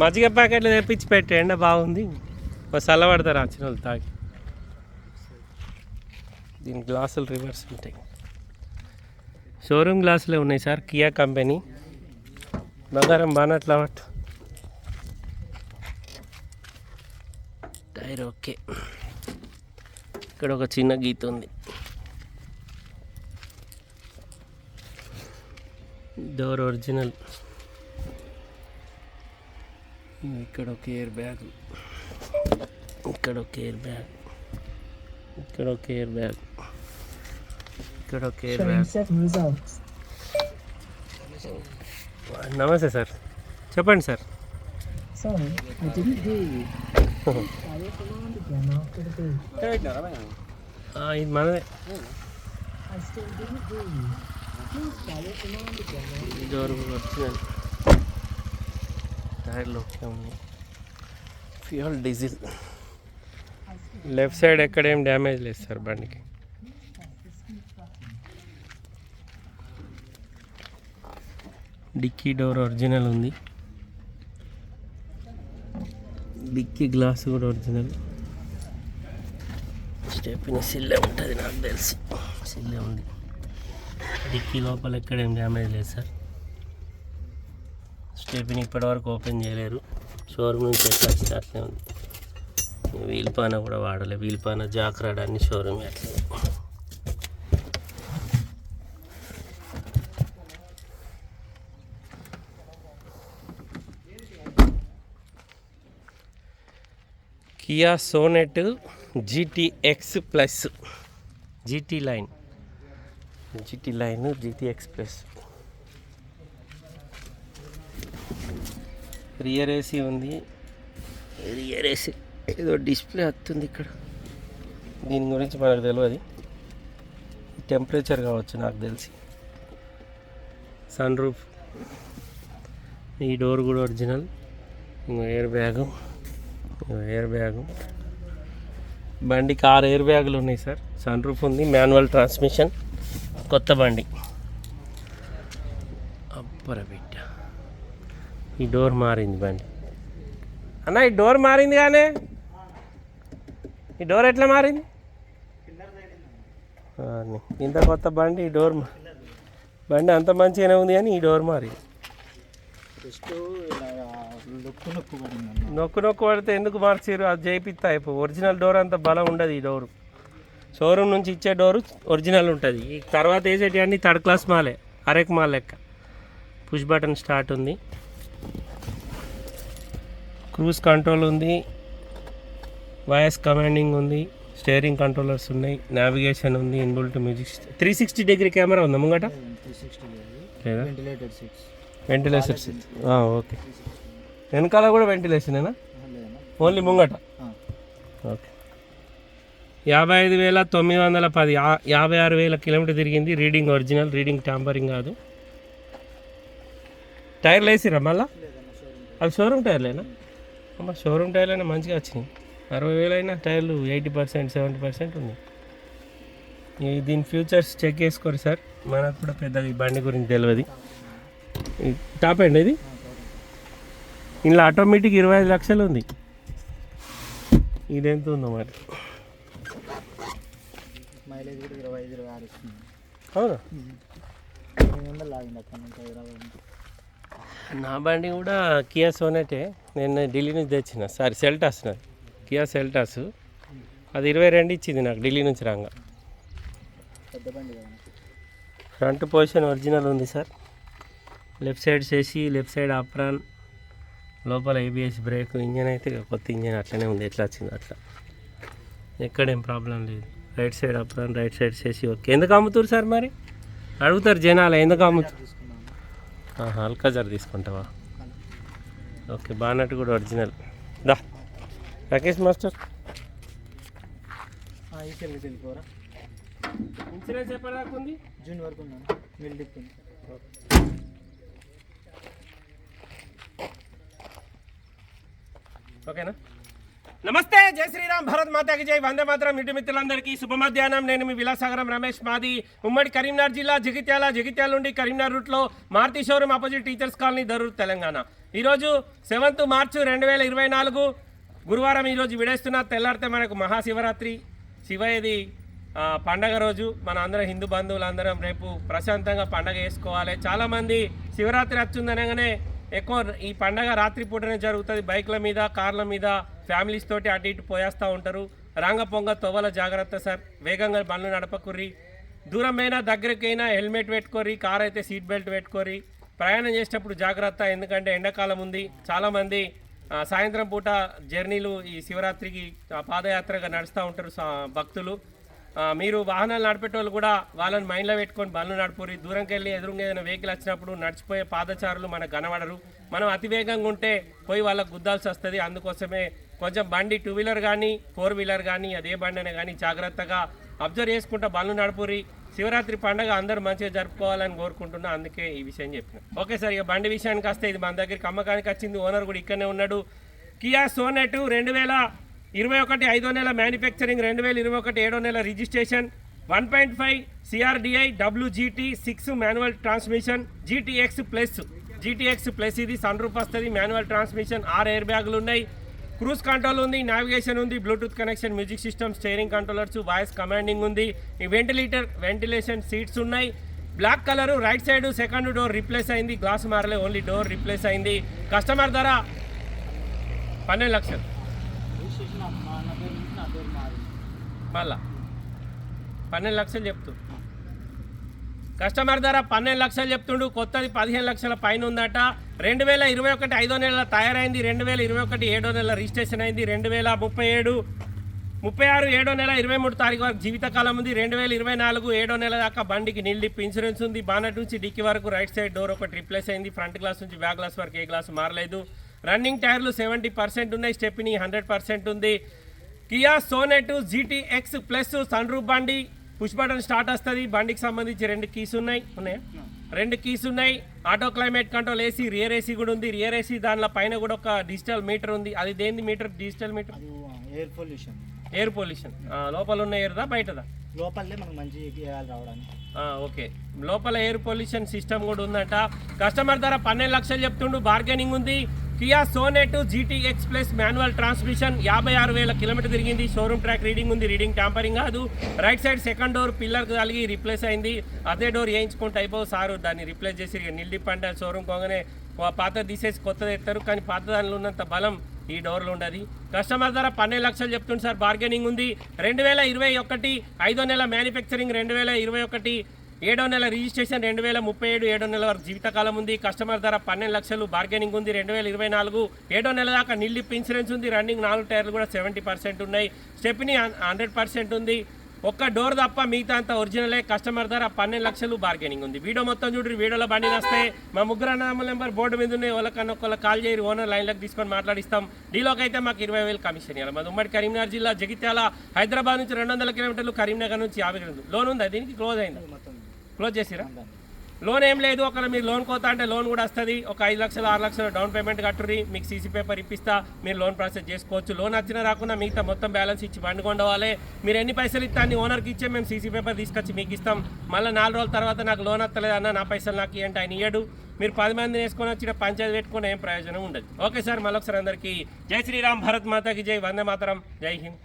మజ్జిగ ప్యాకెట్లు తెప్పించి పెట్టే ఎండ బాగుంది. చల్లబడతారు వచ్చిన వాళ్ళు తాగి. దీని గ్లాసులు రివర్స్ ఉంటాయి. షోరూమ్ గ్లాసులే ఉన్నాయి సార్. కియా కంపెనీ బంగారం బానట్లా పట్టు టైర్ ఓకే. ఇక్కడ ఒక చిన్న గీత ఉంది. డోర్ ఒరిజినల్ ఇక్కడ ఒక ఎయిర్ బ్యాగ్. ఇక్కడ ఒక ఎయిర్ బ్యాగ్. ఇక్కడ ఒక ఎయిర్ బ్యాగ్. ఇక్కడ ఒక ఎయిర్ బ్యాగ్. నమస్తే సార్. చెప్పండి sir. Sorry, I didn't hear you. ఉంది ఫ్యూయల్ డీజిల్ లెఫ్ట్ సైడ్ ఎక్కడ ఏం డ్యామేజ్ లేదు సార్ బండికి. డిక్కీ డోర్ ఒరిజినల్ ఉంది. డిక్కీ గ్లాస్ కూడా ఒరిజినల్ స్టెప్ని సిల్లే ఉంటుంది నాకు తెలిసి. సిల్లే ఉంది. డిక్కీ లోపల ఎక్కడ ఏం డ్యామేజ్ లేదు సార్ స్టెప్ని ఇప్పటివరకు ఓపెన్ చేయలేరు. షోరూమ్ నుంచి వచ్చి అట్లే ఉంది. వీల్ పాన కూడా వాడలే. వీల్ పాన జాక్రాడ్ షోరూమ్ అట్లే. Kia Sonet GTX plus. GT line. GT line GTX plus. Rear AC ఉంది. Rear AC. ఏదో డిస్ప్లే వస్తుంది ఇక్కడ. దీని గురించి మనకు తెలియదు టెంపరేచర్ కావచ్చు నాకు తెలిసి. Sun roof. ఈ డోర్ కూడా ఒరిజినల్. ఇంకో ఎయిర్ బ్యాగు. ఇంకో ఎయిర్ బ్యాగు. బండికి ఆరు ఎయిర్ బ్యాగులు ఉన్నాయి సార్. సన్ రూఫ్ ఉంది. Manual transmission. కొత్త బండి. అప్పర పెట్టి ఈ డోర్ మారింది బండి. అన్న ఈ డోర్ మారింది కానీ? ఈ డోర్ ఎట్లా మారింది? ఇంత కొత్త బండి ఈ డోర్ బండి అంత మంచిగానే ఉంది కానీ ఈ డోర్ మారింది. నొక్కు నొక్కు పడింది నొక్కు నొక్కు పడితే ఎందుకు మార్చారు అది చేయిస్తా అయిపో ఒరిజినల్ డోర్ అంత బలం ఉండదు ఈ డోరు. షోరూమ్ నుంచి ఇచ్చే డోరు ఒరిజినల్ ఉంటుంది. ఈ తర్వాత వేసేటి అన్ని థర్డ్ క్లాస్ మాలే అరెక్ మాల్ లెక్క. పుష్ బటన్ స్టార్ట్ ఉంది. క్రూజ్ కంట్రోల్ ఉంది వాయిస్ కమాండింగ్ ఉంది స్టేరింగ్ కంట్రోలర్స్ ఉన్నాయి నావిగేషన్ ఉంది inbuilt music three sixty degree camera ఉందా ముంగట? లేదు? Ventilation okay. వెనకాల కూడా వెంటిలేషనేనా ఓన్లీ ముంగట. ఓకే. యాభై ఐదు వేల తొమ్మిది వందల పది యాభై ఆరు వేల కిలోమీటర్ తిరిగింది. రీడింగ్ ఒరిజినల్ రీడింగ్ ట్యాంపరింగ్ కాదు. టైర్లు వేసిరా మళ్ళా? అవి షోరూమ్ టైర్లేనా అమ్మ షోరూమ్ టైర్లైనా మంచిగా వచ్చినాయి. అరవై వేలైనా టైర్లు ఎయిటీ పర్సెంట్ సెవెంటీ పర్సెంట్ ఉంది ఈ దీని ఫ్యూచర్స్ చెక్ చేసుకోరు సార్. మనకు కూడా పెద్దగా ఈ బండి గురించి తెలియదు టాప్ అండి ఇది. ఇందులో ఆటోమేటిక్ ఇరవై ఐదు లక్షలు ఉంది. ఇదెంత ఉందో మరి? మైలేజ్ కూడా ఇరవై ఐదు ఇరవై ఆరు ఇస్తుంది అవునా? ఎనిమిది వందలు లాగింది అక్కడ నుంచి హైదరాబాద్ నుంచి నా బండి కూడా కియా సోనెటే. నేను ఢిల్లీ నుంచి తెచ్చిన. సారీ సెల్టాస్ నాది. Kia Seltos. అది ఇరవై రెండు ఇచ్చింది నాకు ఢిల్లీ నుంచి రాగా. ఫ్రంట్ పొజిషన్ ఒరిజినల్ ఉంది సార్. లెఫ్ట్ సైడ్ చేసి లెఫ్ట్ సైడ్ అప్రాన్. లోపల ఏబిఎస్ బ్రేక్ ఇంజన్ అయితే కొత్త ఇంజన్ అట్లనే ఉంది. ఎట్లా వచ్చింది అట్లా. ఎక్కడేం ప్రాబ్లం లేదు. Right side apron right side చేసి ఓకే. ఎందుకు అమ్ముతారు సార్ మరి? అడుగుతారు జనాలు ఎందుకు అమ్ముతారు అల్కాజర్ తీసుకుంటావా? ఓకే బానట్ కూడా ఒరిజినల్ దా. రాకేష్ మాస్టర్. ఇన్సూరెన్స్ ఎప్పటిదాకా ఉంది? జూన్ వరకు ఉన్నాను మిల్ డిప్ ఉంది ఓకేనా? నమస్తే జై శ్రీరామ్ భరత్ మాతాకి జై. వందే మాత్రం ఇంటి మిత్రులందరికీ శుభ మధ్యాహ్నం నేను మీ విలాసాగరం రమేష్ మాది. ఉమ్మడి కరీంనగర్ జిల్లా జగిత్యాల జగిత్యాల నుండి కరీంనగర్ రూట్లో Maruti showroom opposite teachers colony Darur Telangana. ఈరోజు సెవెంత్ మార్చు రెండు వేల ఇరవై నాలుగు గురువారం ఈరోజు విడేస్తున్న తెల్లారితే మనకు మహాశివరాత్రి. శివయది పండగ రోజు. మన అందరం హిందూ బంధువులందరం రేపు ప్రశాంతంగా పండగ చేసుకోవాలి. చాలామంది శివరాత్రి వచ్చిందనగానే ఎక్కువ ఈ పండగ రాత్రిపూటనే జరుగుతుంది. బైక్ల మీద కార్ల మీద ఫ్యామిలీస్ తోటి అటు ఇటు పోయేస్తూ ఉంటారు. రాంగ పొంగ తొవ్వల జాగ్రత్త సార్. వేగంగా బండ్లు నడపకుర్రి. దూరమైనా దగ్గరకైనా హెల్మెట్ పెట్టుకోరి కార్ అయితే సీట్ బెల్ట్ పెట్టుకోరి ప్రయాణం చేసేటప్పుడు జాగ్రత్త ఎందుకంటే ఎండాకాలం ఉంది. చాలామంది సాయంత్రం పూట జర్నీలు ఈ శివరాత్రికి పాదయాత్రగా నడుస్తూ ఉంటారు భక్తులు. మీరు వాహనాలు నడిపేటోళ్ళు కూడా వాళ్ళని మైండ్లో పెట్టుకొని బండ్లు నడుపురి దూరంకి వెళ్ళి ఎదురుగా ఏదైనా వెహికల్ వచ్చినప్పుడు నడిచిపోయే పాదచారులు మనకు కనబడరు మనం అతి వేగంగా ఉంటే పోయి వాళ్ళకు గుద్దాల్సి వస్తుంది. అందుకోసమే కొంచెం బండి టూ వీలర్ కానీ ఫోర్ వీలర్ కానీ అదే బండి అయినా కానీ జాగ్రత్తగా అబ్జర్వ్ చేసుకుంటా బండ్లు నడుపురి శివరాత్రి పండగ అందరూ మంచిగా జరుపుకోవాలని కోరుకుంటున్నా. అందుకే ఈ విషయం చెప్పిన. ఓకే సార్ ఇక బండి విషయానికి వస్తే ఇది మన దగ్గరికి అమ్మకానికి వచ్చింది. ఓనర్ కూడా ఇక్కడనే ఉన్నాడు. కియా సోనెట్ రెండు వేల ఇరవై ఒకటి ఐదో నెల మ్యానుఫ్యాక్చరింగ్ రెండు వేల ఇరవై ఒకటి ఏడో నెల registration one point five CRDi WGT six manual transmission GTX plus GTX plus ఇది సన్ రూప్ వస్తుంది మాన్యువల్ ట్రాన్స్మిషన్ ఆరు ఎయిర్ బ్యాగులు ఉన్నాయి. క్రూజ్ కంట్రోల్ ఉంది నావిగేషన్ ఉంది Bluetooth connection music system steering controllers voice commanding ఉంది. ఈ వెంటిలేటర్ వెంటిలేషన్ సీట్స్ ఉన్నాయి. Black colour right side second door replace అయింది. గ్లాస్ మారలే ఓన్లీ డోర్ రీప్లేస్ అయింది. కస్టమర్ ధర పన్నెండు లక్షలు రిజిస్ట్రేషన్ మా అన్న పేరు నుంచి నా పేరు మాది మళ్ళా. పన్నెండు లక్షలు చెప్తూ. కస్టమర్ ధర పన్నెండు లక్షలు చెప్తుండు కొత్తది పదిహేను లక్షల పైన ఉందట. రెండు వేల ఇరవై ఒకటి ఐదో నెల తయారైంది రెండు వేల ఇరవై ఒకటి ఏడో నెల రిజిస్ట్రేషన్ అయింది రెండు వేల ముప్పై ఏడు ముప్పై ఆరు ఏడో నెల ఇరవై మూడు తారీఖు వరకు జీవితకాలం ఉంది రెండు వేల ఇరవై నాలుగు ఏడో నెల దాకా బండికి నిల్డిప్ ఇన్సూరెన్స్ ఉంది. బానట్ నుంచి డిక్కి వరకు రైట్ సైడ్ డోర్ ఒకటి రిప్లేస్ అయింది ఫ్రంట్ గ్లాస్ నుంచి బ్యాక్ గ్లాస్ వరకు ఏ గ్లాస్ మారలేదు. రన్నింగ్ టైర్లు సెవెంటీ పర్సెంట్ ఉన్నాయి స్టెప్ని హండ్రెడ్ పర్సెంట్ ఉంది. Kia Sonet GTX plus sun roof బండి పుష్ బటన్ స్టార్ట్ వస్తుంది. బండికి సంబంధించి రెండు కీస్ ఉన్నాయి. ఉన్నాయా. రెండు కీస్ ఉన్నాయి. Auto climate control AC rear AC కూడా ఉంది. రియర్ ఏసీ దానిలో పైన కూడా ఒక డిజిటల్ మీటర్ ఉంది. అది దేని meter? Digital meter? Air pollution. Air pollution లోపల ఉన్న ఎయిర్దా బయటదా? లోపలే మనకు మంచి రావడానికి. ఓకే. లోపల ఎయిర్ పొల్యూషన్ సిస్టమ్ కూడా ఉందంట. కస్టమర్ ధర పన్నెండు లక్షలు చెప్తుండు బార్గెనింగ్ ఉంది. Kia Sonet GTX plus manual transmission యాభై ఆరు వేల కిలోమీటర్ తిరిగింది. షోరూమ్ ట్రాక్ రీడింగ్ ఉంది రీడింగ్ ట్యాంపరింగ్ కాదు. Right side second door pillar కలిగి రిప్లేస్ అయింది. అదే డోర్ వేయించుకుంటే అయిపో సారు దాన్ని రిప్లేస్ చేసి నిల్డిప్ అంటే షోరూమ్ పోగానే పాత తీసేసి కొత్తది ఎత్తారు. కానీ పాత దానిలో ఉన్నంత బలం ఈ డోర్లు ఉండదు. కస్టమర్ ధర పన్నెండు లక్షలు చెప్తుంది సార్. బార్గెనింగ్ ఉంది. రెండు వేల ఇరవై ఒకటి ఐదో నెల మ్యానుఫ్యాక్చరింగ్ రెండు వేల ఇరవై ఒకటి ఏడో నెల రిజిస్ట్రేషన్ రెండు వేల ముప్పై ఏడు ఏడో నెల వరకు జీవితకాలం ఉంది. కస్టమర్ ధర పన్నెండు లక్షలు బార్గెనింగ్ ఉంది రెండు వేల ఇరవై నాలుగు ఏడో నెల దాకా నిల్లిప్ ఇన్సూరెన్స్ ఉంది. రన్నింగ్ నాలుగు టైర్లు కూడా సెవెంటీ పర్సెంట్ ఉన్నాయి. స్టెప్ని హండ్రెడ్ పర్సెంట్ ఉంది. ఒక్క డోర్ తప్ప మిగతా అంతా ఒరిజినలే. కస్టమర్ ధర పన్నెండు లక్షలు బార్గెనింగ్ ఉంది. వీడియో మొత్తం చూడండి వీడియోలో బండి వస్తే మా ముగ్గురు అన్నదమ్ముల నెంబర్ బోర్డు మీద ఉన్నాయి. వాళ్ళకన్నా ఒకళ్ళ కాల్ చేయరు. ఓనర్ లైన్లకు తీసుకొని మాట్లాడిస్తాం. డీలోకి అయితే మాకు ఇరవై వేలు కమిషన్ ఇవ్వాలి. మాది ఉమ్మడి కరీంనగర్ జిల్లా జగిత్యాల హైదరాబాద్ నుంచి రెండు వందల కిలోమీటర్లు కరీంనగర్ నుంచి యాభై కిలోమీటర్లు లోన్ ఉందా? దీనికి క్లోజ్ అయింది? మొత్తం క్లోజ్ చేసిరా? లోన్ ఏం లేదు. ఒకవేళ మీరు లోన్ కోతా అంటే లోన్ కూడా వస్తుంది. ఒక ఐదు లక్షలు ఆరు లక్షలు డౌన్ పేమెంట్ కట్టుర్రి. మీకు సీసీ పేపర్ ఇప్పిస్తా. మీరు లోన్ ప్రాసెస్ చేసుకోవచ్చు. లోన్ వచ్చినా రాకుండా మిగతా మొత్తం బ్యాలెన్స్ ఇచ్చి బండి కొండవాలి మీరు ఎన్ని పైసలు ఇస్తా అన్ని ఓనర్కి ఇచ్చే మేము సీసీ పేపర్ తీసుకొచ్చి మీకు ఇస్తాం. మళ్ళీ నాలుగు రోజుల తర్వాత నాకు లోన్ వస్తలేదు అన్న నా పైసలు నాకు ఇవ్వండి ఆయన ఇయ్యడు. మీరు పది మందిని వేసుకొని వచ్చిన పంచాయతీ పెట్టుకుని ఏం ప్రయోజనం ఉండదు. ఓకే సార్ మళ్ళొకసారి అందరికీ జై శ్రీరామ్ భారత్ మాతాకి జై వందే మాతరం. జై హింద్.